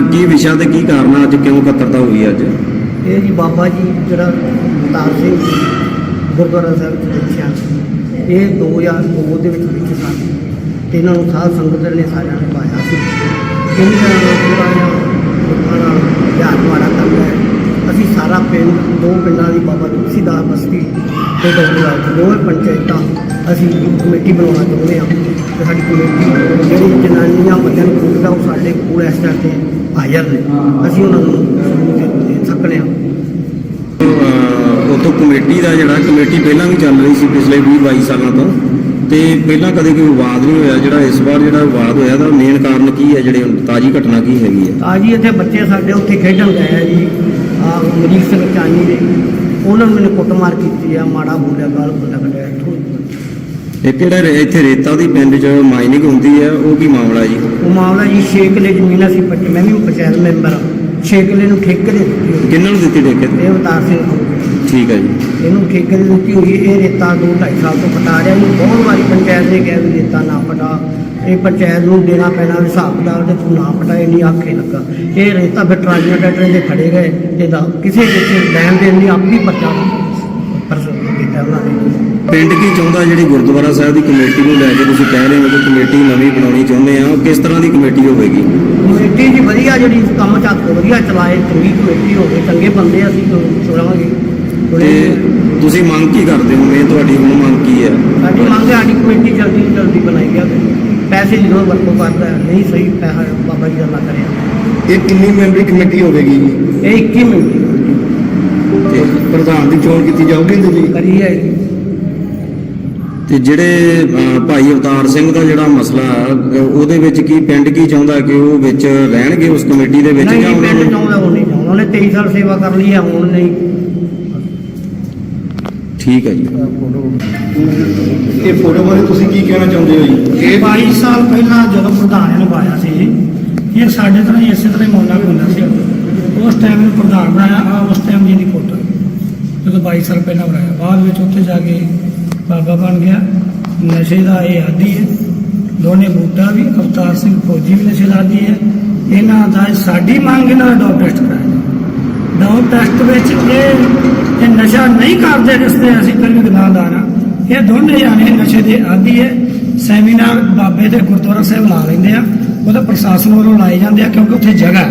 ਕੀ ਵਿਸ਼ਾ ਤੇ ਕੀ ਕਾਰਨ ਆ? ਅੱਜ ਕਿਉਂ ਇਕੱਤਰਤਾ ਹੋਈ ਅੱਜ? ਇਹ ਜੀ ਬਾਬਾ ਜੀ ਜਿਹੜਾ ਅਵਤਾਰ ਸਿੰਘ ਜੀ, ਗੁਰਦੁਆਰਾ ਸਾਹਿਬ ਚ ਦੇਖਿਆ ਇਹ 2002 ਦੇ ਵਿੱਚ ਵਿੱਚ ਸਨ ਤੇ ਇਹਨਾਂ ਨੂੰ ਸਾਧ ਸੰਗਤ ਨੇ ਸਾਰਿਆਂ ਨੇ ਪਾਇਆ ਸੀ। ਇਹਨਾਂ ਨੂੰ ਥੋੜ੍ਹਾ ਜਿਹਾ ਲੋਕਾਂ ਨਾਲ ਵਿਹਾਰ ਮਾੜਾ ਕਰਦਾ ਹੈ। ਅਸੀਂ ਸਾਰਾ ਪਿੰਡ, ਦੋ ਪਿੰਡਾਂ ਦੀ ਬਾਬਾ ਤੁਲਸੀਦਾਸ ਬਸਤੀ ਤੇ ਡੋਗਰਾਜ ਦੋਵੇਂ ਪੰਚਾਇਤਾਂ ਅਸੀਂ ਕਮੇਟੀ ਬਣਾਉਣਾ ਚਾਹੁੰਦੇ ਹਾਂ। ਤੇ ਸਾਡੀ ਕਮੇਟੀ ਜਿਹੜੀ ਜਨਾਨੀਆਂ ਬੱਚਿਆਂ ਨੂੰ ਪੁੱਛਦਾ ਉਹ ਸਾਡੇ ਕੋਲ ਇਸ ਟਾਈਮ ਤੇ। ਹਾਜ਼ਰ ਨੇ ਅਸੀਂ ਉਹਨਾਂ ਨੂੰ ਸਕਦੇ ਹਾਂ ਉੱਥੋਂ ਕਮੇਟੀ ਦਾ ਜਿਹੜਾ ਕਮੇਟੀ ਪਹਿਲਾਂ ਵੀ ਚੱਲ ਰਹੀ ਸੀ ਪਿਛਲੇ 20 22 ਸਾਲਾਂ ਤੋਂ। ਤੇ ਪਹਿਲਾਂ ਕਦੇ ਕੋਈ ਵਿਵਾਦ ਨਹੀਂ ਹੋਇਆ। ਜਿਹੜਾ ਇਸ ਵਾਰ ਜਿਹੜਾ ਵਿਵਾਦ ਹੋਇਆ ਦਾ ਮੇਨ ਕਾਰਨ ਕੀ ਹੈ ਜਿਹੜੇ ਤਾਜੀ ਘਟਨਾ ਕੀ ਹੈਗੀ ਹੈ? ਆ ਜੀ ਇੱਥੇ ਬੱਚੇ ਸਾਡੇ ਉੱਥੇ ਖੇਡਣ ਗਏ ਆ ਜੀ। ਆ ਮਰੀਕ ਸਿੰਘ ਚਾਨੀ ਦੇ। ਉਹਨਾਂ ਨੇ ਮੈਨੂੰ ਕੁੱਟਮਾਰ ਕੀਤੀ ਆ ਮਾੜਾ ਬੋਲਿਆ ਗਾਲ ਬੰਦਾ ਕੱਢਿਆ। ਇਹ ਕਿਹੜਾ ਰੇ- ਇੱਥੇ ਰੇਤਾ ਦੀ ਪਿੰਡ 'ਚ ਮਾਈਨਿੰਗ ਹੁੰਦੀ ਹੈ ਉਹ ਕੀ ਮਾਮਲਾ ਜੀ? ਉਹ ਮਾਮਲਾ ਜੀ ਛੇ ਕਿੱਲੇ ਜ਼ਮੀਨ ਅਸੀਂ ਪੰਚ ਮੈਂ ਵੀ ਪੰਚਾਇਤ ਮੈਂਬਰ ਹਾਂ ਛੇ ਕਿੱਲੇ ਨੂੰ ਠੇਕੇ ਦੇ ਦਿੱਤੀ ਹੋਈ। ਕਿੰਨਾਂ ਨੂੰ ਦਿੱਤੀ ਠੇਕੇ? ਤੇ ਇਹ ਅਵਤਾਰ ਸਿੰਘ ਨੂੰ। ਠੀਕ ਹੈ ਜੀ। ਇਹਨੂੰ ਠੇਕੇ ਦੇ ਦਿੱਤੀ ਹੋਈ। ਇਹ ਰੇਤਾ ਦੋ ਢਾਈ ਸਾਲ ਤੋਂ ਪਟਾ ਰਿਹਾ ਇਹਨੂੰ ਬਹੁਤ ਵਾਰੀ ਪੰਚਾਇਤ ਨੇ ਕਿਹਾ ਵੀ ਰੇਤਾ ਨਾ ਪਟਾ। ਇਹ ਪੰਚਾਇਤ ਨੂੰ ਦੇਣਾ ਪੈਣਾ ਵੀ ਹਿਸਾਬ ਕਿਤਾਬ ਤੇ ਤੂੰ ਨਾ ਪਟਾਏ ਨਹੀਂ ਆਖੇ ਲੱਗਾ। ਇਹ ਰੇਤਾ ਫਿਰ ਟਰਾਲੀਆਂ ਟਰੈਕਟਰਾਂ ਦੇ ਖੜੇ ਗਏ। ਇਹਦਾ ਕਿਸੇ ਕਿਸੇ ਲੈਣ ਦੇਣ ਨਹੀਂ ਆਪੀ ਪਰਚਾ ਪਰ ਉਹਨਾਂ ਪਿੰਡ ਕੀ ਚਾਹੁੰਦਾ ਜਿਹੜੀ ਗੁਰਦੁਆਰਾ ਸਾਹਿਬ ਦੀ ਕਮੇਟੀ ਨੂੰ ਲੈ ਕੇ ਤੁਸੀਂ ਕਹਿ ਰਹੇ ਹੋ ਕਿ ਕਮੇਟੀ ਨਵੀਂ ਬਣਾਉਣੀ ਚਾਹੁੰਦੇ ਆ? ਉਹ ਕਿਸ ਤਰ੍ਹਾਂ ਦੀ ਕਮੇਟੀ ਹੋਵੇਗੀ? ਕਮੇਟੀ ਜੀ ਵਧੀਆ ਜਿਹੜੀ ਕੰਮ ਚੱਕ ਵਧੀਆ ਚਲਾਏ ਚੰਗੀ ਕਮੇਟੀ ਹੋਵੇ ਚੰਗੇ ਬੰਦੇ ਅਸੀਂ ਚੁਣਾਵਾਂਗੇ ਤੇ ਤੁਸੀਂ ਮੰਗ ਕੀ ਕਰਦੇ ਹੋ? ਇਹ ਤੁਹਾਡੀ ਹੁਣ ਮੰਗ ਕੀ ਹੈ? ਸਾਡੀ ਮੰਗ ਹੈ ਸਾਡੀ ਕਮੇਟੀ ਜਲਦੀ ਤੋਂ ਜਲਦੀ ਬਣਾਈ ਜਾਵੇ। ਪੈਸੇ ਜਦੋਂ ਵਰਤੋਂ ਕਰਦਾ ਹੈ, ਨਹੀਂ ਸਹੀ ਪੈਸਾ ਬਾਬਾ ਜੀ ਦਾ ਨਾ ਕਰਿਆ ਇਹ ਕਿੰਨੀ ਮੈਂਬਰੀ ਕਮੇਟੀ ਹੋਵੇਗੀ ਜੀ? ਇਹ 21 ਮਿੰਟ ਪ੍ਰਧਾਨ ਦੀ ਚੋਣ ਕੀਤੀ ਜਾਊਗੀ ਜੀ? ਕਰੀ ਹੈ ਤੇ ਜਿਹੜੇ ਭਾਈ ਅਵਤਾਰ ਸਿੰਘ ਦਾ ਜਿਹੜਾ ਮਸਲਾ ਉਹਦੇ ਵਿੱਚ ਕੀ ਪਿੰਡ ਕੀ ਚਾਹੁੰਦਾ ਕਿ ਉਹ ਵਿੱਚ ਰਹਿਣਗੇ ਉਸ ਕਮੇਟੀ ਦੇ ਵਿੱਚ ਜਾਂ ਉਹਨਾਂ ਪਿੰਡ ਨੂੰ ਚਾਹੁੰਦਾ ਉਹ ਨਹੀਂ ਚਾਹੁੰਦਾ। ਉਹਨੇ 23 ਸਾਲ ਸੇਵਾ ਕਰ ਲਈ ਹੈ ਹੁਣ ਨਹੀਂ। ਠੀਕ ਹੈ ਜੀ। ਇਹ ਫੋਟੋ ਬਾਰੇ ਤੁਸੀਂ ਕੀ ਕਹਿਣਾ ਚਾਹੁੰਦੇ ਹੋ ਜੀ? ਇਹ 22 ਸਾਲ ਪਹਿਲਾਂ ਜਦੋਂ ਪ੍ਰਧਾਨ ਨੇ ਪਾਇਆ ਸੀ ਇਹ ਸਾਡੇ ਤਰ੍ਹਾਂ ਹੀ ਇਸੇ ਤਰ੍ਹਾਂ ਹੀ ਮੌਲਾ ਵੀ ਹੁੰਦਾ ਸੀ। ਉਸ ਟਾਈਮ ਨੂੰ ਪ੍ਰਧਾਨ ਬਣਾਇਆ ਆ ਉਸ ਟਾਈਮ ਦੀ ਫੋਟੋ ਹੈ। ਜਦੋਂ 22 ਸਾਲ ਪਹਿਲਾਂ ਬਣਾਇਆ, ਬਾਅਦ ਵਿੱਚ ਉੱਥੇ ਜਾ ਕੇ ਬਾਬਾ ਬਣ ਗਿਆ। ਨਸ਼ੇ ਦਾ ਇਹ ਆਦੀ ਹੈ। ਦੋਨੇ ਬੂਟਾ ਵੀ, ਅਵਤਾਰ ਸਿੰਘ ਫੌਜੀ ਵੀ ਨਸ਼ੇ ਦਾ ਆਦੀ ਹੈ। ਇਹਨਾਂ ਦਾ ਸਾਡੀ ਮੰਗ ਇਹਨਾਂ ਦਾ ਡੋਪ ਟੈਸਟ ਕਰਾਇਆ ਡੋਪ ਟੈਸਟ ਵਿੱਚ ਇਹ ਇਹ ਨਸ਼ਾ ਨਹੀਂ ਕਰਦੇ ਰਸਤੇ ਅਸੀਂ ਫਿਰ ਵੀ ਗੁਨਾਹਗਾਰ ਹਾਂ। ਇਹ ਦੋਨੇ ਜਾਣੇ ਨਸ਼ੇ ਦੇ ਆਦੀ ਹੈ। ਸੈਮੀਨਾਰ ਬਾਬੇ ਦੇ ਗੁਰਦੁਆਰਾ ਸਾਹਿਬ ਲਾ ਲੈਂਦੇ ਆ। ਉਹਦਾ ਪ੍ਰਸ਼ਾਸਨ ਵੱਲੋਂ ਲਾਏ ਜਾਂਦੇ ਆ ਕਿਉਂਕਿ ਉੱਥੇ ਜਗ੍ਹਾ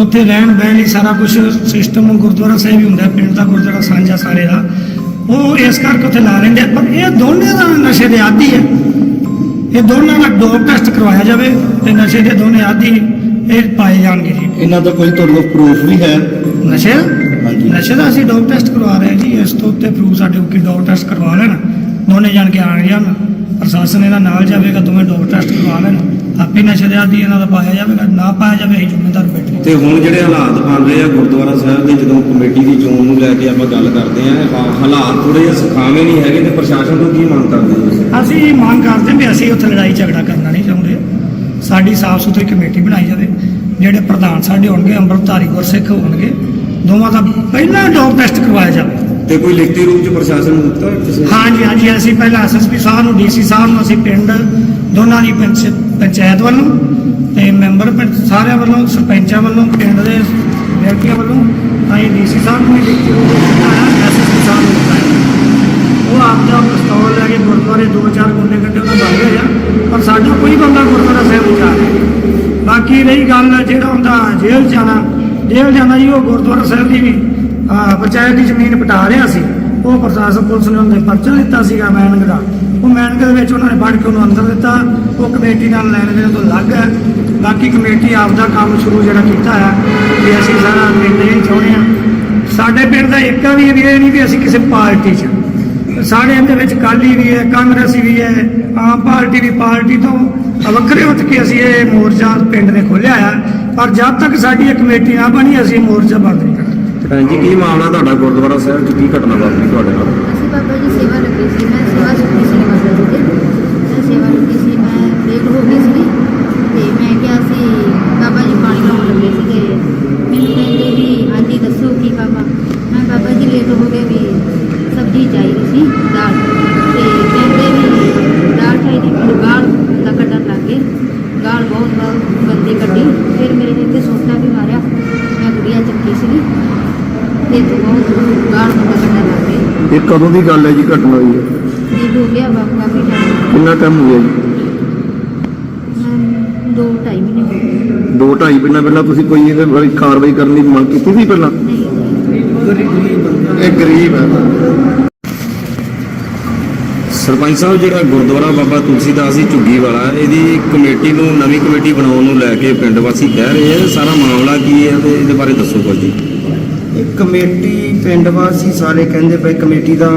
ਉੱਥੇ ਰਹਿਣ ਬਹਿਣ ਲਈ ਸਾਰਾ ਕੁਝ ਸਿਸਟਮ ਗੁਰਦੁਆਰਾ ਸਾਹਿਬ ਹੀ ਹੁੰਦਾ ਪਿੰਡ ਦਾ ਗੁਰਦੁਆਰਾ ਸਾਂਝਾ ਸਾਰੇ ਦਾ। ਉਹ ਇਸ ਕਰਕੇ ਉੱਥੇ ਲਾ ਲੈਂਦੇ ਪਰ ਇਹ ਦੋਨੇ ਦਾ ਨਸ਼ੇ ਦੇ ਆਦੀ ਹੈ। ਇਹ ਦੋਨਾਂ ਦਾ ਡੋਪ ਟੈਸਟ ਕਰਵਾਇਆ ਜਾਵੇ ਤੇ ਨਸ਼ੇ ਦੇ ਦੋਨੇ ਆਦੀ ਇਹ ਪਾਏ ਜਾਣਗੇ ਜੀ। ਇਹਨਾਂ ਦਾ ਕੋਈ ਤੁਹਾਡੇ ਕੋਲ ਪ੍ਰੂਫ ਵੀ ਹੈ? ਨਸ਼ੇ? ਹਾਂਜੀ। ਨਸ਼ੇ ਦਾ ਅਸੀਂ ਡੋਪ ਟੈਸਟ ਕਰਵਾ ਰਹੇ ਜੀ। ਇਸ ਤੋਂ ਉੱਤੇ ਪ੍ਰੂਫ ਸਾਡੇ ਕੋਲ ਕਿ ਡੋਪ ਟੈਸਟ ਕਰਵਾ ਲੈਣ। ਦੋਨੇ ਜਾਣ ਕੇ ਆਣ ਜਾਣ ਪ੍ਰਸ਼ਾਸਨ ਇਹਨਾਂ ਨਾਲ ਜਾਵੇਗਾ ਦੋਵੇਂ ਡੋਪ ਟੈਸਟ ਕਰਵਾ ਲੈਣ। ਆਪੇ ਨਸ਼ੇ ਦੇ ਆਦੀ ਇਹਨਾਂ ਦਾ ਪਾਇਆ ਜਾਵੇਗਾ ਨਾ ਪਾਇਆ ਜਾਵੇ ਅਸੀਂ ਜ਼ਿੰਮੇਦਾਰ ਬੈਠੇ ਤੇ ਹੁਣ ਜਿਹੜੇ ਹਾਲਾਤ ਬਣ ਰਹੇ ਆ ਗੁਰਦੁਆਰਾ ਸਾਹਿਬ ਦੇ ਜਦੋਂ ਕਮੇਟੀ ਦੀ ਚੋਣ ਨੂੰ ਲੈ ਕੇ ਆਪਾਂ ਗੱਲ ਕਰਦੇ ਆ ਹਾਲਾਤ ਥੋੜੇ ਜਿਹਾ ਸੁਖਾਵੇਂ ਨਹੀਂ ਹੈਗੇ ਤੇ ਪ੍ਰਸ਼ਾਸਨ ਤੋਂ ਕੀ ਮੰਗ ਕਰਦੇ ਅਸੀਂ ਮੰਗ ਕਰਦੇ ਵੀ ਅਸੀਂ ਉੱਥੇ ਲੜਾਈ ਝਗੜਾ ਕਰਨਾ ਨਹੀਂ ਚਾਹੁੰਦੇ। ਸਾਡੀ ਸਾਫ਼ ਸੁਥਰੀ ਕਮੇਟੀ ਬਣਾਈ ਜਾਵੇ। ਜਿਹੜੇ ਪ੍ਰਧਾਨ ਸਾਡੇ ਹੋਣਗੇ ਅੰਮ੍ਰਿਤਧਾਰੀ ਗੁਰਸਿੱਖ ਹੋਣਗੇ ਦੋਵਾਂ ਦਾ ਪਹਿਲਾਂ ਡੋਪ ਟੈਸਟ ਕਰਵਾਇਆ ਜਾਵੇ। ਤੇ ਕੋਈ ਲਿਖਤੀ ਰੂਪ ਚ ਪ੍ਰਸ਼ਾਸਨ ਨੂੰ? ਦਿੱਤਾ ਹਾਂਜੀ ਹਾਂਜੀ ਅਸੀਂ ਪਹਿਲਾਂ ਐਸਐਸਪੀ ਸਾਹਿਬ ਨੂੰ ਡੀਸੀ ਸਾਹਿਬ ਨੂੰ ਅਸੀਂ ਪਿੰਡ ਦੋਨਾਂ ਦੀ ਪੰਚ- ਪੰਚਾਇਤ ਵੱਲੋਂ ਤੇ ਮੈਂਬਰ ਪੰਚ, ਸਾਰਿਆਂ ਵੱਲੋਂ, ਸਰਪੰਚਾਂ ਵੱਲੋਂ, ਪਿੰਡ ਦੇ ਵਿਅਕਤੀਆਂ ਵੱਲੋਂ ਅਸੀਂ ਡੀਸੀ ਸਾਹਿਬ ਨੂੰ ਵੀ ਲਿਖਤੀ ਐਸਐਸਪੀ ਸਾਹਿਬ ਨੂੰ ਦਿੱਤਾ ਹੈ। ਉਹ ਆਪਦਾ ਪਿਸਤੌਲ ਲੈ ਕੇ ਗੁਰਦੁਆਰੇ ਦੋ ਚਾਰ ਗੁੰਡੇ ਕੱਢੇ ਉਹਨਾਂ ਬਣ ਗਏ ਆ ਪਰ ਸਾਡਾ ਕੋਈ ਬੰਦਾ ਗੁਰਦੁਆਰਾ ਸਾਹਿਬ ਨਹੀਂ ਜਾ ਰਿਹਾ। ਬਾਕੀ ਰਹੀ ਗੱਲ ਜਿਹੜਾ ਹੁੰਦਾ ਜੇਲ੍ਹ ਜਾਣਾ ਜੇਲ੍ਹ ਜਾਣਾ ਜੀ, ਉਹ ਗੁਰਦੁਆਰਾ ਸਾਹਿਬ ਦੀ ਵੀ ਪੰਚਾਇਤ ਦੀ ਜ਼ਮੀਨ ਪਟਾ ਰਿਹਾ ਸੀ। ਉਹ ਪ੍ਰਸ਼ਾਸਨ ਪੁਲਿਸ ਨੇ ਉਹਦੇ ਪਰਚਾ ਦਿੱਤਾ ਸੀਗਾ ਮੈਨਗ ਦਾ। ਉਹ ਮੈਨਗ ਦੇ ਵਿੱਚ ਉਹਨਾਂ ਨੇ ਫੜ ਕੇ ਉਹਨੂੰ ਅੰਦਰ ਦਿੱਤਾ। ਉਹ ਕਮੇਟੀ ਨਾਲ ਲੈਣ ਦੇਣ ਤੋਂ ਲੱਗ ਹੈ। ਬਾਕੀ ਕਮੇਟੀ ਆਪਦਾ ਕੰਮ ਸ਼ੁਰੂ ਜਿਹੜਾ ਕੀਤਾ ਹੈ ਵੀ ਅਸੀਂ ਸਾਰਾ ਪਿੰਡ ਇਹ ਚਾਹੁੰਦੇ ਹਾਂ। ਸਾਡੇ ਪਿੰਡ ਦਾ ਇੱਕ ਵੀ ਵੀ ਇਹ ਨਹੀਂ ਵੀ ਅਸੀਂ ਕਿਸੇ ਪਾਰਟੀ 'ਚ ਸਾਡੇ ਇਹਦੇ ਵਿੱਚ ਕਾਲੀ ਵੀ ਹੈ ਕਾਂਗਰਸੀ ਵੀ ਹੈ ਆਮ ਪਾਰਟੀ ਵੀ ਪਾਰਟੀ ਤੋਂ ਵੱਖਰੇ ਉੱਠ ਕੇ ਅਸੀਂ ਇਹ ਮੋਰਚਾ ਪਿੰਡ ਨੇ ਖੋਲ੍ਹਿਆ ਆ ਪਰ ਜਦ ਤੱਕ ਸਾਡੀ ਇਹ ਕਮੇਟੀ ਨਾ ਬਣੀ ਅਸੀਂ ਇਹ ਮੋਰਚਾ ਬੰਦ ਨਹੀਂ ਕਰਾਂਗੇ। ਜੀ ਕੀ ਮਾਮਲਾ ਤੁਹਾਡਾ ਗੁਰਦੁਆਰਾ ਸਾਹਿਬ ਚ? ਕੀ ਘਟਨਾ ਵਾਪਰੀ ਤੁਹਾਡੇ ਨਾਲ? ਅਸੀਂ ਬਾਬਾ ਜੀ ਸੇਵਾ ਲੱਗੀ ਸੀ ਮੈਂ ਸੇਵਾ ਸੁਣੀ ਸੀ ਬਾਬਾ ਜੀ ਸੇਵਾ ਲੱਗੀ ਸੀ ਮੈਂ ਲੇਟ ਹੋ ਗਈ ਸੀ ਤੇ ਮੈਂ ਕਿਹਾ ਸੀ ਬਾਬਾ ਜੀ ਪਾਣੀ ਲਾਉਣ ਲੱਗੇ ਸੀ ਤੇ ਮੈਨੂੰ ਕਹਿੰਦੇ ਵੀ ਹਾਂਜੀ ਦੱਸੋ ਕੀ ਬਾਬਾ? ਮੈਂ ਬਾਬਾ ਜੀ ਲੇਟ ਹੋ ਗਏ ਵੀ ਸਬਜ਼ੀ ਚਾਹੀਦੀ ਸੀ ਦਾਲ। ਦਾਲ ਚਾਹੀਦੀ ਗਾਲ ਦਾ ਕੱਢਣ ਲੱਗ ਗਏ। ਗਾਲ ਬਹੁਤ ਬਹੁਤ ਬੰਦੀ ਕੱਢੀ। ਫਿਰ ਮੇਰੇ ਇੱਥੇ ਵੀ ਮਾਰਿਆ। ਮੈਂ ਗੁੜੀਆ ਚੱਕੀ ਸੀ ਤੇ ਤੂੰ ਬਹੁਤ ਗਾਲ ਦਾ ਕੱਢਣ ਲੱਗ ਗਈ ਕਦੋਂ ਦੀ ਗੱਲ ਹੈ ਜੀ ਘਟਨਾ ਹੋਈ ਹੈ? ਇਹ ਹੋ ਗਿਆ ਬਾਬਾ ਕਿੰਨਾ ਟਾਈਮ ਹੋ ਗਿਆ ਜੀ? ਦੋ ਢਾਈ ਮਹੀਨੇ ਹੋ ਗਏ। ਦੋ ਢਾਈ ਮਹੀਨਾ ਪਹਿਲਾਂ ਤੁਸੀਂ ਕੋਈ ਇਹਦੇ ਬਾਰੇ ਕਾਰਵਾਈ ਕਰਨ ਦੀ ਮੰਗ ਕੀਤੀ ਸੀ ਪਹਿਲਾਂ? ਨਹੀਂ। ਇਹ ਗਰੀਬ ਹੈ। ਸਰਪੰਚ ਸਾਹਿਬ ਜਿਹੜਾ ਗੁਰਦੁਆਰਾ ਬਾਬਾ ਤੁਲਸੀਦਾਸ ਜੀ ਝੁੱਗੀ ਵਾਲਾ ਇਹਦੀ ਕਮੇਟੀ ਨੂੰ ਨਵੀਂ ਕਮੇਟੀ ਬਣਾਉਣ ਨੂੰ ਲੈ ਕੇ ਪਿੰਡ ਵਾਸੀ ਕਹਿ ਰਹੇ ਆ ਸਾਰਾ ਮਾਮਲਾ ਕੀ ਹੈ ਤੇ ਇਹਦੇ ਬਾਰੇ ਦੱਸੋ ਕੁਝ ਜੀ ਇਹ ਕਮੇਟੀ ਪਿੰਡ ਵਾਸੀ ਸਾਰੇ ਕਹਿੰਦੇ ਪਏ ਕਮੇਟੀ ਦਾ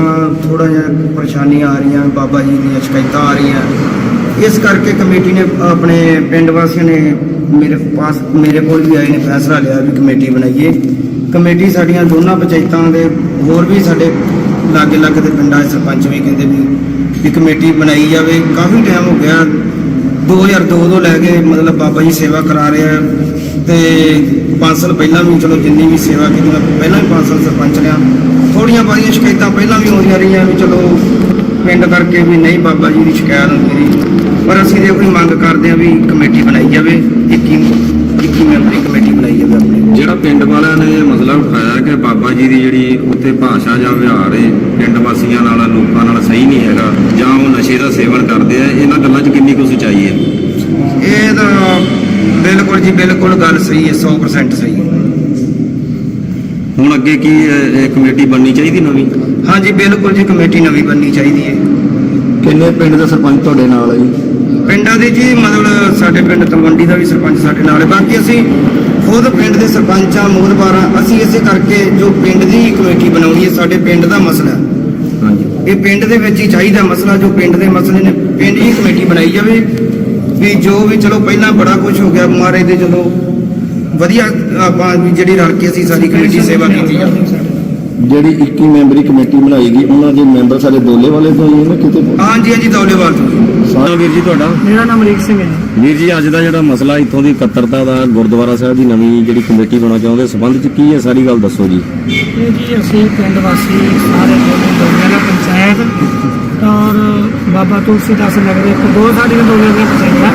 ਥੋੜਾ ਜਿਹਾ ਪਰੇਸ਼ਾਨੀਆਂ ਆ ਰਹੀਆਂ, ਬਾਬਾ ਜੀ ਦੀਆਂ ਸ਼ਿਕਾਇਤਾਂ ਆ ਰਹੀਆਂ। ਇਸ ਕਰਕੇ ਕਮੇਟੀ ਨੇ ਆਪਣੇ ਪਿੰਡ ਵਾਸੀਆਂ ਨੇ ਮੇਰੇ ਪਾਸ, ਮੇਰੇ ਕੋਲ ਵੀ ਆਏ ਨੇ, ਫੈਸਲਾ ਲਿਆ ਵੀ ਕਮੇਟੀ ਬਣਾਈਏ। ਕਮੇਟੀ ਸਾਡੀਆਂ ਦੋਨਾਂ ਪੰਚਾਇਤਾਂ ਦੇ, ਹੋਰ ਵੀ ਸਾਡੇ ਲਾਗੇ ਲਾਗੇ ਦੇ ਪਿੰਡਾਂ ਦੇ ਸਰਪੰਚ ਵੀ ਕਹਿੰਦੇ ਵੀ ਵੀ ਕਮੇਟੀ ਬਣਾਈ ਜਾਵੇ। ਕਾਫੀ ਟਾਈਮ ਹੋ ਗਿਆ 2002 ਤੋਂ ਲੈ ਕੇ ਮਤਲਬ ਬਾਬਾ ਜੀ ਸੇਵਾ ਕਰਾ ਰਹੇ। ਆ ਤੇ 5 ਸਾਲ ਪਹਿਲਾਂ ਵੀ ਚਲੋ ਜਿੰਨੀ ਵੀ ਸੇਵਾ ਕੀਤੀ ਮੈਂ ਪਹਿਲਾਂ ਵੀ 5 ਸਾਲ ਸਰਪੰਚ ਰਿਹਾ ਥੋੜੀਆਂ ਬਾਰੀਆਂ ਸ਼ਿਕਾਇਤਾਂ ਪਹਿਲਾਂ ਵੀ ਆਉਂਦੀਆਂ ਰਹੀਆਂ ਵੀ ਚਲੋ ਪਿੰਡ ਕਰਕੇ ਵੀ ਨਹੀਂ ਬਾਬਾ ਜੀ ਦੀ ਸ਼ਿਕਾਇਤ ਹੁੰਦੀ ਰਹੀ। ਪਰ ਅਸੀਂ ਤੇ ਕੋਈ ਮੰਗ ਕਰਦੇ ਆ ਵੀ ਕਮੇਟੀ ਬਣਾਈ ਜਾਵੇ 21 21 ਮੈਂਬਰੀ ਕਮੇਟੀ ਬਣਾਈ ਜਾਵੇ ਆਪਣੀ। ਜਿਹੜਾ ਪਿੰਡ ਵਾਲਿਆਂ ਨੇ ਇਹ ਮਸਲਾ ਉਠਾਇਆ ਕਿ ਬਾਬਾ ਜੀ ਦੀ ਜਿਹੜੀ ਉੱਥੇ ਭਾਸ਼ਾ ਜਾਂ ਵਿਹਾਰ ਹੈ ਪਿੰਡ ਵਾਸੀਆਂ ਨਾਲ ਲੋਕਾਂ ਨਾਲ ਸਹੀ ਨਹੀਂ ਹੈਗਾ ਜਾਂ ਉਹ ਨਸ਼ੇ ਦਾ ਸੇਵਨ ਕਰਦੇ ਆ ਇਹਨਾਂ ਗੱਲਾਂ 'ਚ ਕਿੰਨੀ ਕੁ ਸੱਚਾਈ ਹੈ ਇਹ ਤਾਂ ਬਿਲਕੁਲ ਜੀ ਬਿਲਕੁਲ ਗੱਲ ਸਹੀ ਹੈ 100% ਸਹੀ ਹੈ। ਹੁਣ ਅੱਗੇ ਕੀ ਇਹ ਇਹ ਕਮੇਟੀ ਬਣਨੀ ਚਾਹੀਦੀ ਨਵੀਂ? ਹਾਂਜੀ ਬਿਲਕੁਲ ਜੀ ਕਮੇਟੀ ਨਵੀਂ ਬਣਨੀ ਚਾਹੀਦੀ ਹੈ। ਕਿੰਨੇ ਪਿੰਡ ਦੇ ਸਰਪੰਚ ਤੁਹਾਡੇ ਨਾਲ ਹੈ ਜੀ? ਪਿੰਡਾਂ ਦੇ ਜੀ ਮਤਲਬ ਸਾਡੇ ਪਿੰਡ ਤਲਵੰਡੀ ਦਾ ਵੀ ਸਰਪੰਚ ਸਾਡੇ ਨਾਲ ਹੈ। ਬਾਕੀ ਅਸੀਂ ਖੁਦ ਪਿੰਡ ਦੇ ਸਰਪੰਚਾਂ ਮੋਦਬਾਰਾਂ ਅਸੀਂ ਇਸੇ ਕਰਕੇ ਜੋ ਪਿੰਡ ਦੀ ਕਮੇਟੀ ਬਣਾਉਣੀ ਹੈ ਸਾਡੇ ਪਿੰਡ ਦਾ ਮਸਲਾ ਹੈ। ਹਾਂਜੀ। ਇਹ ਪਿੰਡ ਦੇ ਵਿੱਚ ਹੀ ਚਾਹੀਦਾ ਮਸਲਾ ਜੋ ਪਿੰਡ ਦੇ ਮਸਲੇ ਨੇ ਪਿੰਡ ਹੀ ਕਮੇਟੀ ਬਣਾਈ ਜਾਵੇ। ਵੀ ਜੋ ਵੀ ਚਲੋ ਪਹਿਲਾਂ ਬੜਾ ਕੁਝ ਹੋ ਗਿਆ ਮਹਾਰਾਜ ਦੇ ਜਦੋਂ ਵਧੀਆ ਆਪਾਂ ਵੀ ਜਿਹੜੀ ਰਲ ਕੇ ਅਸੀਂ ਸਾਰੀ ਕਮੇਟੀ ਸੇਵਾ ਕੀਤੀ ਆ। ਜਿਹੜੀ 21 ਮੈਂਬਰੀ ਕਮੇਟੀ ਬਣਾਈ ਗਈ ਉਹਨਾਂ ਦੇ ਮੈਂਬਰ ਸਾਰੇ ਦੋਲੇ ਵਾਲੇ ਤੋਂ ਹੀ ਨੇ ਕਿਤੇ? ਹਾਂਜੀ ਹਾਂਜੀ ਦੌਲੇਵਾਲ ਤੋਂ। ਸਾਰਾ ਵੀਰ ਜੀ ਤੁਹਾਡਾ? ਮੇਰਾ ਨਾਮ ਅਮਰੀਕ ਸਿੰਘ ਹੈ। ਜੀ ਵੀਰ ਜੀ ਅੱਜ ਦਾ ਜਿਹੜਾ ਮਸਲਾ ਇੱਥੋਂ ਦੀ ਇਕੱਤਰਤਾ ਦਾ ਗੁਰਦੁਆਰਾ ਸਾਹਿਬ ਦੀ ਨਵੀਂ ਜਿਹੜੀ ਕਮੇਟੀ ਬਣਾਉਣਾ ਚਾਹੁੰਦੇ ਸਬੰਧ 'ਚ ਕੀ ਹੈ? ਸਾਰੀ ਗੱਲ ਦੱਸੋ ਜੀ। ਜੀ ਅਸੀਂ ਪਿੰਡ ਵਾਸੀ ਸਾਰੇ ਦੋਨੇ ਦੋਨਿਆਂ ਪੰਚਾਇਤ ਔਰ ਬਾਬਾ ਤੁਲਸੀਦਾਸ ਨਗਰ ਇੱਕ ਦੋ ਸਾਡੀਆਂ ਦੋਨਿਆਂ ਦੀਆਂ ਪੰਚਾਇਤਾਂ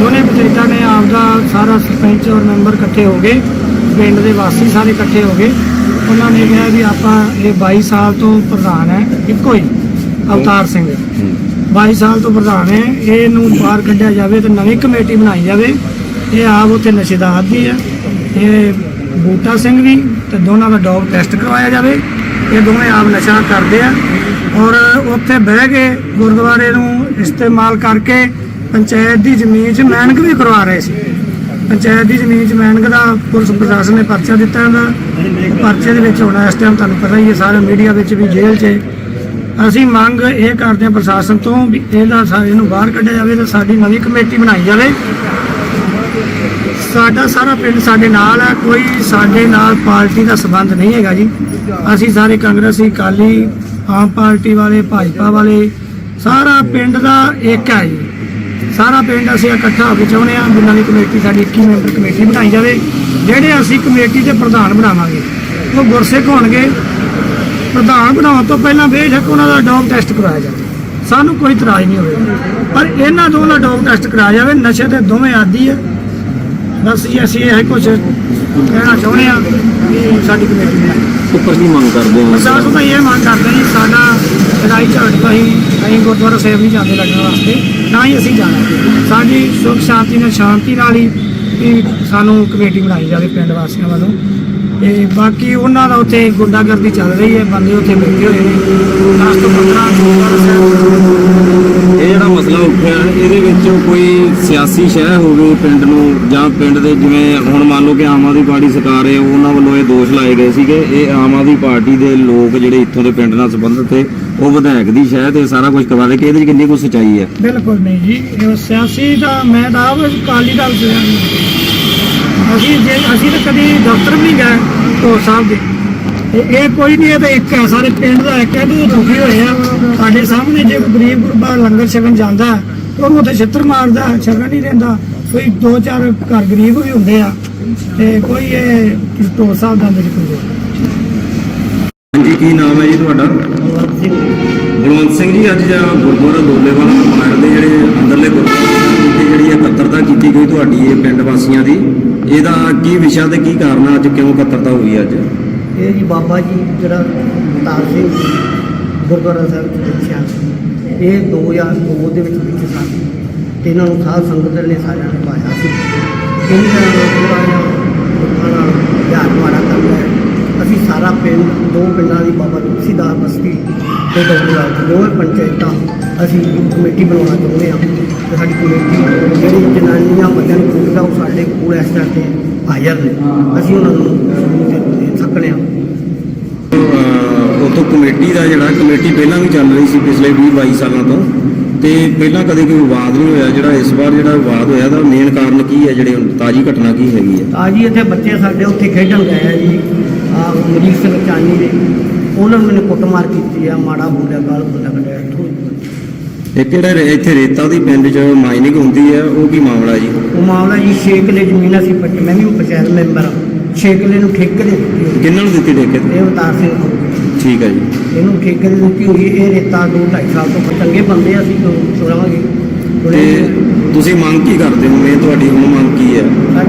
ਦੋਨੇ ਪੰਚਾਇਤਾਂ ਨੇ ਆਪਦਾ ਸਾਰਾ ਸਰਪੰਚ ਔਰ ਮੈਂਬਰ ਇਕੱਠੇ ਹੋ ਗਏ। ਪਿੰਡ ਦੇ ਵਾਸੀ ਸਾਰੇ ਇਕੱਠੇ ਹੋ ਗਏ। ਉਹਨਾਂ ਨੇ ਕਿਹਾ ਵੀ ਆਪਾਂ ਇਹ 22 ਸਾਲ ਤੋਂ ਪ੍ਰਧਾਨ ਹੈ। ਇੱਕੋ ਹੀ ਅਵਤਾਰ ਸਿੰਘ। 22 ਸਾਲ ਤੋਂ ਪ੍ਰਧਾਨ ਹੈ। ਇਹਨੂੰ ਬਾਹਰ ਕੱਢਿਆ ਜਾਵੇ ਤੇ ਨਵੀਂ ਕਮੇਟੀ ਬਣਾਈ ਜਾਵੇ। ਇਹ ਆਪ ਉੱਥੇ ਨਸ਼ੇ ਦਾ ਹੈ। ਇਹ ਬੂਟਾ ਸਿੰਘ ਵੀ ਤੇ ਦੋਨਾਂ ਦਾ ਡੌਗ ਟੈਸਟ ਕਰਵਾਇਆ ਜਾਵੇ। ਇਹ ਦੋਵੇਂ ਆਪ ਨਸ਼ਾ ਕਰਦੇ ਆ। ਔਰ ਉੱਥੇ ਬਹਿ ਕੇ ਗੁਰਦੁਆਰੇ ਨੂੰ ਇਸਤੇਮਾਲ ਕਰਕੇ ਪੰਚਾਇਤ ਦੀ ਜ਼ਮੀਨ 'ਚ ਮੈਨਕ ਵੀ ਕਰਵਾ ਰਹੇ ਸੀ। ਪੰਚਾਇਤ ਦੀ ਜ਼ਮੀਨ 'ਚ ਮੈਨਕ ਦਾ ਪੁਲਿਸ ਪ੍ਰਸ਼ਾਸਨ ਨੇ ਪਰਚਾ ਦਿੱਤਾ ਇਹਦਾ ਪਰਚੇ ਦੇ ਵਿੱਚ ਹੋਣਾ ਇਸ ਟਾਈਮ ਤੁਹਾਨੂੰ ਪਤਾ ਹੀ ਹੈ, ਸਾਰੇ ਮੀਡੀਆ ਵਿੱਚ ਵੀ ਜੇਲ੍ਹ 'ਚ ਅਸੀਂ ਮੰਗ ਇਹ ਕਰਦੇ ਹਾਂ ਪ੍ਰਸ਼ਾਸਨ ਤੋਂ ਵੀ ਇਹਦਾ ਇਹਨੂੰ ਬਾਹਰ ਕੱਢਿਆ ਜਾਵੇ ਤੇ ਸਾਡੀ ਨਵੀਂ ਕਮੇਟੀ ਬਣਾਈ ਜਾਵੇ। ਸਾਡਾ ਸਾਰਾ ਪਿੰਡ ਸਾਡੇ ਨਾਲ ਹੈ ਕੋਈ ਸਾਡੇ ਨਾਲ ਪਾਰਟੀ ਦਾ ਸਬੰਧ ਨਹੀਂ ਹੈਗਾ ਜੀ। ਅਸੀਂ ਸਾਰੇ ਕਾਂਗਰਸੀ ਕਾਲੀ ਆਮ ਪਾਰਟੀ ਵਾਲੇ, ਭਾਜਪਾ ਵਾਲੇ, ਸਾਰਾ ਪਿੰਡ ਦਾ ਇੱਕ ਹੈ ਜੀ। ਸਾਰਾ ਪਿੰਡ ਅਸੀਂ ਇਕੱਠਾ ਹੋ ਕੇ ਚਾਹੁੰਦੇ ਹਾਂ ਵੀ ਨਵੀਂ ਕਮੇਟੀ, ਸਾਡੀ 21 ਮੈਂਬਰ ਕਮੇਟੀ ਬਣਾਈ ਜਾਵੇ, ਜਿਹੜੇ ਅਸੀਂ ਕਮੇਟੀ ਦੇ ਪ੍ਰਧਾਨ ਬਣਾਵਾਂਗੇ, ਉਹ ਗੁਰਸਿੱਖ ਹੋਣਗੇ। ਪ੍ਰਧਾਨ ਬਣਾਉਣ ਤੋਂ ਪਹਿਲਾਂ ਬੇਸ਼ੱਕ ਉਹਨਾਂ ਦਾ ਡੋਪ ਟੈਸਟ ਕਰਾਇਆ ਜਾਵੇ। ਸਾਨੂੰ ਕੋਈ ਇਤਰਾਜ਼ ਨਹੀਂ ਹੋਵੇਗਾ ਪਰ ਇਹਨਾਂ ਦੋਵਾਂ ਦਾ ਡੋਪ ਟੈਸਟ ਕਰਾਇਆ ਜਾਵੇ, ਨਸ਼ੇ ਦੇ ਦੋਵੇਂ ਆਦੀ ਹੈ। ਬਸ ਜੀ, ਅਸੀਂ ਇਹ ਕੁਝ ਕਹਿਣਾ ਚਾਹੁੰਦੇ ਹਾਂ ਕਿ ਸਾਡੀ ਕਮੇਟੀ ਬਣਾਈ ਉੱਪਰ ਕੀ ਮੰਗ ਕਰਦੇ ਹੋ? ਪ੍ਰਸ਼ਾਸਨ ਤਾਂ ਇਹ ਮੰਗ ਕਰਦੇ ਜੀ ਸਾਡਾ ਲੜਾਈ ਝਗੜ ਤੋਂ ਅਸੀਂ ਅਸੀਂ ਗੁਰਦੁਆਰਾ ਸਾਹਿਬ ਨਹੀਂ ਜਾਂਦੇ ਲੱਗਣ ਵਾਸਤੇ ਨਾ ਹੀ ਅਸੀਂ ਜਾਣਾ। ਸਾਡੀ ਸੁਖ ਸ਼ਾਂਤੀ ਨਾਲ ਸ਼ਾਂਤੀ ਨਾਲ ਹੀ ਵੀ ਸਾਨੂੰ ਕਮੇਟੀ ਬਣਾਈ ਜਾਵੇ ਪਿੰਡ ਵਾਸੀਆਂ ਵੱਲੋਂ। ਤੇ ਬਾਕੀ ਉਹਨਾਂ ਦਾ ਉੱਥੇ ਗੁੰਡਾਗਰਦੀ ਚੱਲ ਰਹੀ ਹੈ ਬੰਦੇ ਉੱਥੇ ਬੈਠੇ ਹੋਏ ਨੇ। 10 ਤੋਂ 15 ਗੁਰਦੁਆਰਾ ਸਾਹਿਬ ਮਸਲਾ ਉੱਠਿਆ ਇਹਦੇ ਵਿੱਚ ਕੋਈ ਸਿਆਸੀ ਸ਼ਹਿ ਹੋਵੇ ਪਿੰਡ ਨੂੰ ਜਾਂ ਪਿੰਡ ਦੇ ਜਿਵੇਂ ਹੁਣ ਮੰਨ ਲਓ ਕਿ ਆਮ ਆਦਮੀ ਪਾਰਟੀ ਸਰਕਾਰ ਹੈ, ਉਹਨਾਂ ਵੱਲੋਂ ਇਹ ਦੋਸ਼ ਲਾਏ ਗਏ ਸੀਗੇ। ਇਹ ਆਮ ਆਦਮੀ ਪਾਰਟੀ ਦੇ ਲੋਕ ਜਿਹੜੇ ਇੱਥੋਂ ਦੇ ਪਿੰਡ ਨਾਲ ਸੰਬੰਧਿਤ ਹੈ ਉਹ ਵਿਧਾਇਕ ਦੀ ਸ਼ਹਿ ਤੇ ਸਾਰਾ ਕੁਝ ਕਰਵਾ ਦੇ ਕਿ ਇਹਦੇ ਵਿੱਚ ਕਿੰਨੀ ਕੁ ਸੱਚਾਈ ਹੈ? ਬਿਲਕੁਲ ਨਹੀਂ ਜੀ, ਇਹ ਸਿਆਸੀ ਦਾ ਮੈਂ ਤਾਂ ਆਪ ਦਲ ਚ ਅਸੀਂ ਜੇ, ਅਸੀਂ ਤਾਂ ਕਦੀ ਦਫ਼ਤਰ ਵੀ ਨਹੀਂ ਗਏ ਢੋਲ ਸਾਹਿਬ ਦੇ। ਤੇ ਇਹ ਕੋਈ ਨਹੀਂ, ਇਹ ਤਾਂ ਇੱਕ ਹੈ ਸਾਰੇ ਪਿੰਡ ਦਾ ਇੱਕ ਹੈ ਤੇ ਉਹ ਦੁਖੀ ਹੋਏ ਆ। ਸਾਡੇ ਸਾਹਮਣੇ ਜੇ ਕੋਈ ਗਰੀਬ ਗੁਰਬਾ ਲੰਗਰ ਛਕਣ ਜਾਂਦਾ ਉਹਨੂੰ ਉੱਥੇ ਛਿੱਤਰ ਮਾਰਦਾ, ਛਕਣ ਨਹੀਂ ਦਿੰਦਾ। ਕੋਈ ਦੋ ਚਾਰ ਘਰ ਗਰੀਬ ਵੀ ਹੁੰਦੇ ਆ, ਤੇ ਕੋਈ ਇਹ ਢੋਲ ਸਾਹਿਬ ਦਾ ਮੇਰੇ ਕੋਲ ਹਾਂਜੀ, ਕੀ ਨਾਮ ਹੈ ਜੀ ਤੁਹਾਡਾ? ਬਲਵੰਤ ਸਿੰਘ ਜੀ, ਅੱਜ ਜਾਂ ਗੁਰਦੁਆਰਾ ਦੋਲੇਵਾਲਾ ਕਮਾਂਡ ਦੇ ਜਿਹੜੇ ਅੰਦਰਲੇ ਗੁਰਦੁਆਰਾ ਜਿਹੜੀ ਇਕੱਤਰਤਾ ਕੀਤੀ ਗਈ ਤੁਹਾਡੀ ਇਹ ਪਿੰਡ ਵਾਸੀਆਂ ਦੀ, ਇਹਦਾ ਕੀ ਵਿਸ਼ਾ ਤੇ ਕੀ ਕਾਰਨ ਅੱਜ ਕਿਉਂ ਇਕੱਤਰਤਾ ਹੋਈ ਅੱਜ? ਇਹ ਜੀ ਬਾਬਾ ਜੀ ਜਿਹੜਾ ਅਵਤਾਰ ਸਿੰਘ ਗੁਰਦੁਆਰਾ ਸਾਹਿਬ ਚ ਰੱਖਿਆ ਇਹ 2002 ਦੇ ਵਿੱਚ ਵਿੱਚ ਸਨ ਤੇ ਇਹਨਾਂ ਨੂੰ ਸਾਧ ਸੰਗਤ ਨੇ ਸਾਰਿਆਂ ਨੇ ਪਾਇਆ ਸੀ। ਇਹਨਾਂ ਦਾ ਥੋੜ੍ਹਾ ਜਿਹਾ ਨਾਲ ਵਿਹਾਰ ਮਾਰਾ ਕਰਦਾ ਹੈ ਅਸੀਂ ਸਾਰਾ ਪਿੰਡ, ਦੋ ਪਿੰਡਾਂ ਦੀ ਬਾਬਾ ਤੁਲਸੀਦਾਸ ਬਸਤੀ ਤੇ ਡੋਗਰਾ ਦੋਵੇਂ ਪੰਚਾਇਤਾਂ ਅਸੀਂ ਕਮੇਟੀ ਬਣਾਉਣਾ ਚਾਹੁੰਦੇ ਹਾਂ। ਤੇ ਸਾਡੀ ਕਮੇਟੀ ਜਿਹੜੀ ਜਨਾਨੀਆਂ ਬੰਦਿਆਂ ਨੂੰ ਪੁੱਛਦਾ ਉਹ ਸਾਡੇ ਕੋਲ ਇਸ ਤਰ੍ਹਾਂ ਤੇ ਹਾਜ਼ਰ ਨੇ। ਅਸੀਂ ਉਹਨਾਂ ਨੂੰ ਦੇ- ਦੇ ਸਕਣੇ ਹਾਂ ਅਹ ਉਤੋਂ ਕਮੇਟੀ ਦਾ ਜਿਹੜਾ ਕਮੇਟੀ ਪਹਿਲਾਂ ਵੀ ਚੱਲ ਰਹੀ ਸੀ ਪਿਛਲੇ 20 22 ਸਾਲਾਂ ਤੋਂ ਤੇ ਪਹਿਲਾਂ ਕਦੇ ਕੋਈ ਵਿਵਾਦ ਨਹੀਂ ਹੋਇਆ। ਜਿਹੜਾ ਇਸ ਵਾਰ ਜਿਹੜਾ ਵਿਵਾਦ ਹੋਇਆ ਦਾ ਮੇਨ ਕਾਰਨ ਕੀ ਹੈ ਜਿਹੜੇ ਤਾਜੀ ਘਟਨਾ ਕੀ ਹੈਗੀ ਹੈ? ਤਾਂ ਜੀ ਇੱਥੇ ਬੱਚੇ ਸਾਡੇ ਉੱਥੇ ਖੇਡਣ ਗਏ ਆ ਜੀ। ਆ ਮਰੀਕ ਸਿੰਘ ਚਾਨੀ ਦੇ। ਉਹਨਾਂ ਨੇ ਮੈਨੂੰ ਕੁੱਟਮਾਰ ਕੀਤੀ ਆ ਮਾੜਾ ਬੋਲਿਆ ਗਾਲ ਬੋਲਿਆ ਕੱਢਿਆ ਇੱਥੋਂ। ਇਹ ਕਿਹੜਾ ਇੱਥੇ ਰੇਤਾ ਦੀ ਪਿੰਡ 'ਚ ਮਾਈਨਿੰਗ ਹੁੰਦੀ ਹੈ ਉਹ ਕੀ ਮਾਮਲਾ ਜੀ? ਉਹ ਮਾਮਲਾ ਜੀ ਛੇ ਕਿੱਲੇ ਜ਼ਮੀਨ ਅਸੀਂ ਪੱਟੀ ਮੈਂ ਵੀ ਪੰਚਾਇਤ ਮੈਂਬਰ ਹਾਂ। ਛੇ ਕਿੱਲੇ ਨੂੰ ਠੇਕੇ ਦੇ ਦਿੱਤੀ ਹੋਈ ਕਿੰਨਾਂ ਨੂੰ ਦਿੱਤੀ ਠੇਕੇ ਤੇ? ਇਹ ਅਵਤਾਰ ਸਿੰਘ। ਠੀਕ ਹੈ ਜੀ। ਇਹਨੂੰ ਠੇਕੇ ਦੇ ਦਿੱਤੀ ਹੋਈ ਇਹ ਰੇਤਾ ਦੋ ਢਾਈ ਸਾਲ ਤੋਂ ਚੰਗੇ ਬੰਦੇ ਆ, ਅਸੀਂ ਚੁਣਾਵਾਂਗੇ ਤੇ ਤੁਸੀਂ ਮੰਗ ਕੀ ਕਰਦੇ ਹੋ? ਇਹ ਤੁਹਾਡੀ ਹੁਣ ਮੰਗ ਕੀ ਹੈ?